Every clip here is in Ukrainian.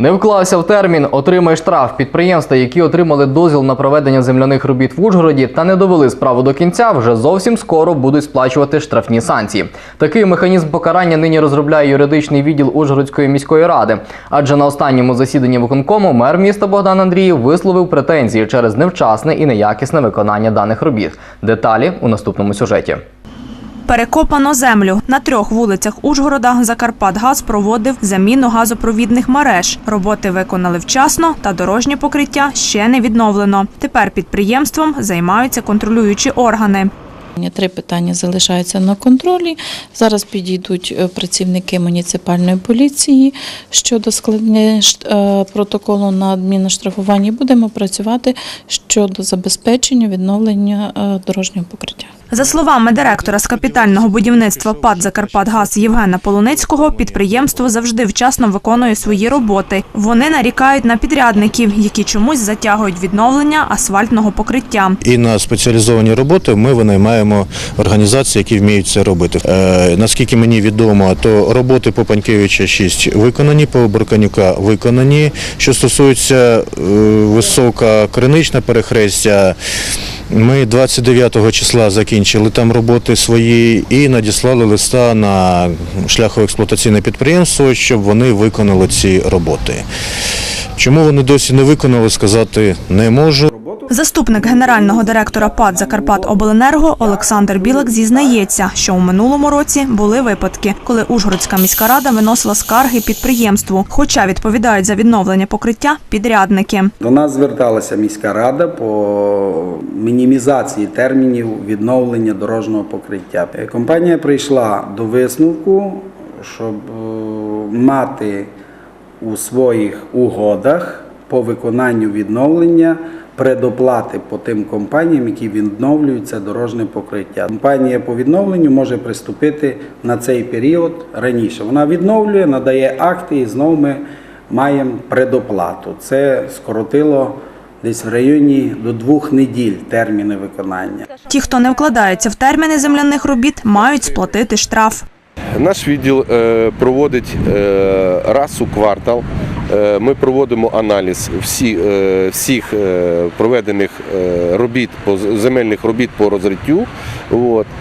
Не вклався в термін, отримає штраф. Підприємства, які отримали дозвіл на проведення земляних робіт в Ужгороді та не довели справу до кінця, вже зовсім скоро будуть сплачувати штрафні санкції. Такий механізм покарання нині розробляє юридичний відділ Ужгородської міської ради. Адже на останньому засіданні виконкому мер міста Богдан Андріїв висловив претензії через невчасне і неякісне виконання даних робіт. Деталі у наступному сюжеті. Перекопано землю. На трьох вулицях Ужгорода Закарпатгаз проводив заміну газопровідних мереж. Роботи виконали вчасно, та дорожнє покриття ще не відновлено. Тепер підприємством займаються контролюючі органи. Три питання залишаються на контролі. Зараз підійдуть е, працівники муніципальної поліції щодо складення е, протоколу на адмінштрафування. І Будемо працювати щодо забезпечення відновлення е, дорожнього покриття. За словами директора з капітального будівництва ПАД «Закарпатгаз» Євгена Полуницького, підприємство завжди вчасно виконує свої роботи. Вони нарікають на підрядників, які чомусь затягують відновлення асфальтного покриття. І на спеціалізовані роботи ми винаймаємо організації, які вміють це робити. Е, наскільки мені відомо, то роботи по Панькевича 6 виконані, по Бурканюка виконані. Що стосується е, висока кринична перехрестя, ми 29 числа закінчили там роботи свої і надіслали листа на шляхоексплуатаційне підприємство, щоб вони виконали ці роботи. Чому вони досі не виконали, сказати не можу. Заступник генерального директора ПАД «Закарпатобленерго» Олександр Білик зізнається, що у минулому році були випадки, коли Ужгородська міська рада виносила скарги підприємству, хоча відповідають за відновлення покриття підрядники. До нас зверталася міська рада по мінімізації термінів відновлення дорожнього покриття. Е, Компанія прийшла до висновку, щоб е, мати у своїх угодах по виконанню відновлення предоплати по тим компаніям, які відновлюють це дорожнє покриття. Компанія по відновленню може приступити на цей період раніше. Вона відновлює, надає акти, і знову ми маємо предоплату. Це скоротило десь в районі до двох неділь терміни виконання. Ті, хто не вкладається в терміни земляних робіт, мають сплатити штраф. Наш відділ е, проводить е, раз у квартал. Е, Ми проводимо аналіз всі, е, всіх е, проведених робіт земельних робіт по розриттю.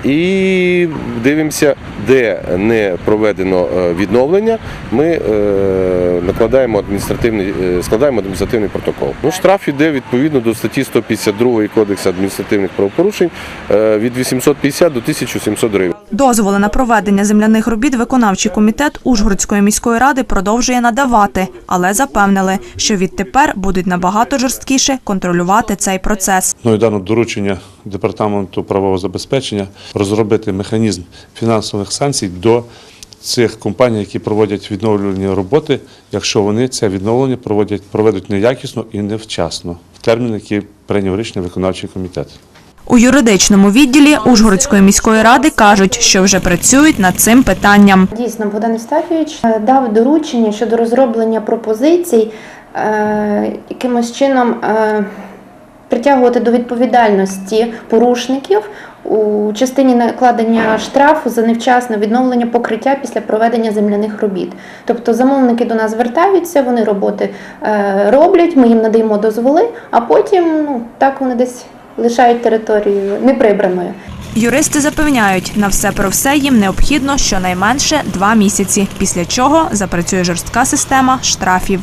І дивимося, де не проведено відновлення. Ми накладаємо адміністративний, складаємо адміністративний протокол. Ну, штраф іде відповідно до статті 152 Кодексу адміністративних правопорушень від 850 до 1700 гривень. Дозволи на проведення земляних робіт виконавчий комітет Ужгородської міської ради продовжує надавати, але запевнили, що відтепер будуть набагато жорсткіше контролювати цей процес. Ну і дано доручення департаменту правового забезпечення розробити механізм фінансових санкцій до цих компаній, які проводять відновлювальні роботи, якщо вони це відновлення проводять проведуть неякісно і невчасно в термін, який прийняв рішення виконавчий комітет. У юридичному відділі Ужгородської міської ради кажуть, що вже працюють над цим питанням. Дійсно, Богдан Євстафійович е, дав доручення щодо розроблення пропозицій, е, якимось чином е, притягувати до відповідальності порушників у частині накладення штрафу за невчасне відновлення покриття після проведення земляних робіт. Тобто замовники до нас звертаються, вони роботи роблять, ми їм надаємо дозволи, а потім ну, так вони десь лишають територію неприбраною. Юристи запевняють, на все про все їм необхідно щонайменше два місяці, після чого запрацює жорстка система штрафів.